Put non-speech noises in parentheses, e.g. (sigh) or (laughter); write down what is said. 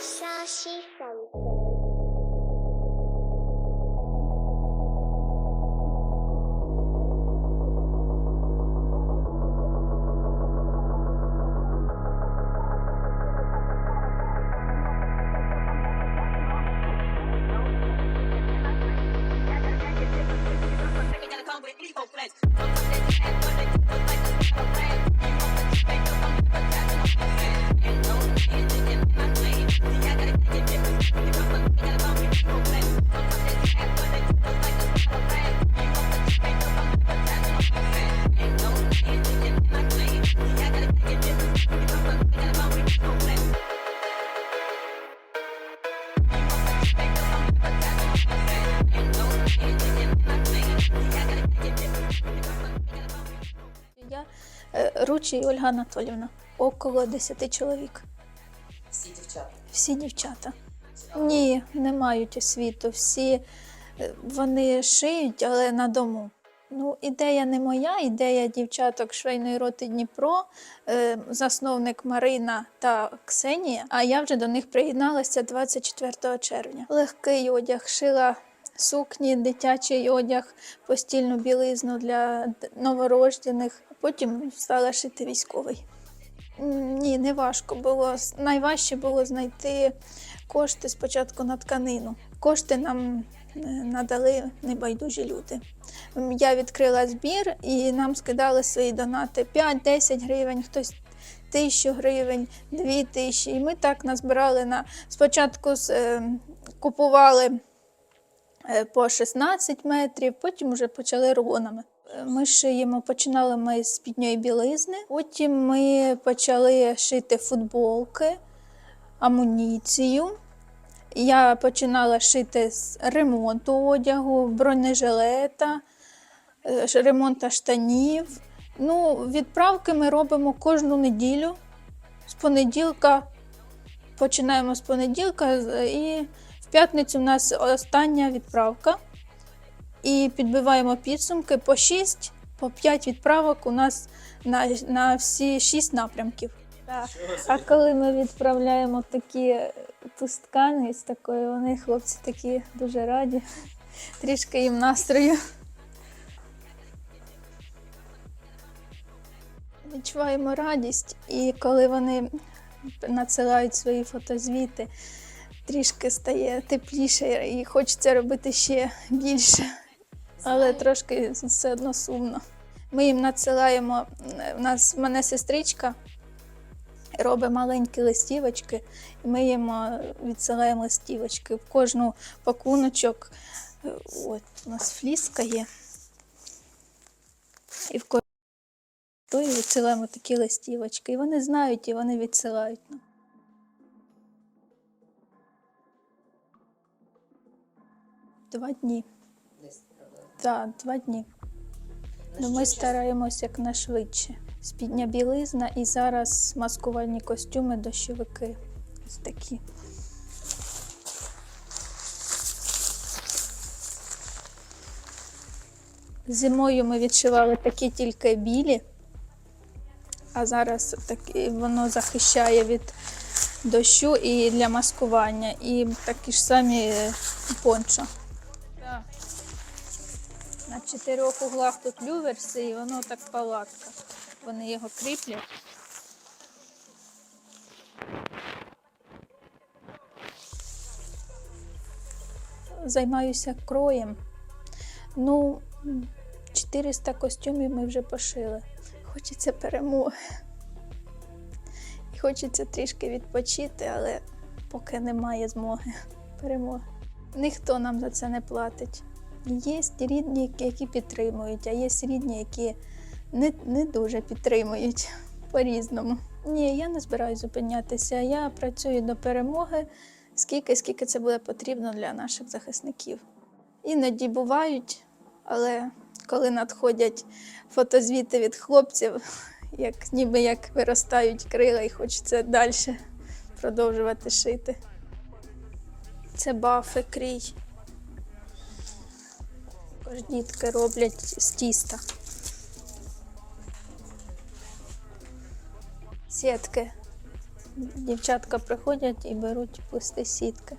しさを Ручій Ольга Анатолівна, около 10 чоловік. Всі дівчата. Всі дівчата. Ні, не мають освіту. Всі е, вони шиють, але на дому. Ну, ідея не моя, ідея дівчаток швейної роти Дніпро, е, засновник Марина та Ксенія. А я вже до них приєдналася 24 червня. Легкий одяг, шила сукні, дитячий одяг, постільну білизну для новорождених. Потім стала шити військовий. Ні, не важко було. Найважче було знайти кошти спочатку на тканину. Кошти нам е, надали небайдужі люди. Я відкрила збір і нам скидали свої донати 5-10 гривень, хтось тисячу гривень, дві тисячі. І ми так назбирали на спочатку е, купували по 16 метрів, потім вже почали рулонами. Е, Ми шиємо, починали ми з спідньої білизни, потім ми почали шити футболки, амуніцію. Я починала шити з ремонту одягу, бронежилета, е, ремонта штанів. Ну, відправки ми робимо кожну неділю. З понеділка починаємо з понеділка і в п'ятницю у нас остання відправка. І підбиваємо підсумки по 6, по 5 відправок у нас на, на всі 6 напрямків. Так. А коли ми відправляємо такі пусткани з такої, вони хлопці такі дуже раді. Трішки їм настрою. Відчуваємо радість, і коли вони надсилають свої фотозвіти, трішки стає тепліше і хочеться робити ще більше. Але трошки все одно сумно. Ми їм надсилаємо. У нас в мене сестричка робить маленькі листівочки, і ми їм е, відсилаємо листівочки. В кожну пакуночок. От у нас фліска є. І в кожну відсилаємо такі листівочки. І вони знають, і вони відсилають нам. Два дні. Десь. Так, два дні. Ну, ми час? стараємось якнайшвидше. Спідня білизна і зараз маскувальні костюми, дощовики. Ось такі. Зимою ми відшивали такі тільки білі, а зараз такі, воно захищає від дощу і для маскування. І такі ж самі е, пончо. Чотирьох углах тут люверси, і воно так палатка. Вони його кріплять. Займаюся кроєм. Ну, 400 костюмів ми вже пошили. Хочеться перемоги. І хочеться трішки відпочити, але поки немає змоги перемоги. Ніхто нам за це не платить. Є рідні, які підтримують, а є рідні, які не, не дуже підтримують (laughs) по-різному. Ні, я не збираюся зупинятися. Я працюю до перемоги, скільки, скільки це буде потрібно для наших захисників. Іноді бувають, але коли надходять фотозвіти від хлопців, (laughs) як ніби як виростають крила і хочеться далі продовжувати шити. Це бафи, крій. Також дітки роблять з тіста. Сітки Дівчатка приходять і беруть пусті сітки.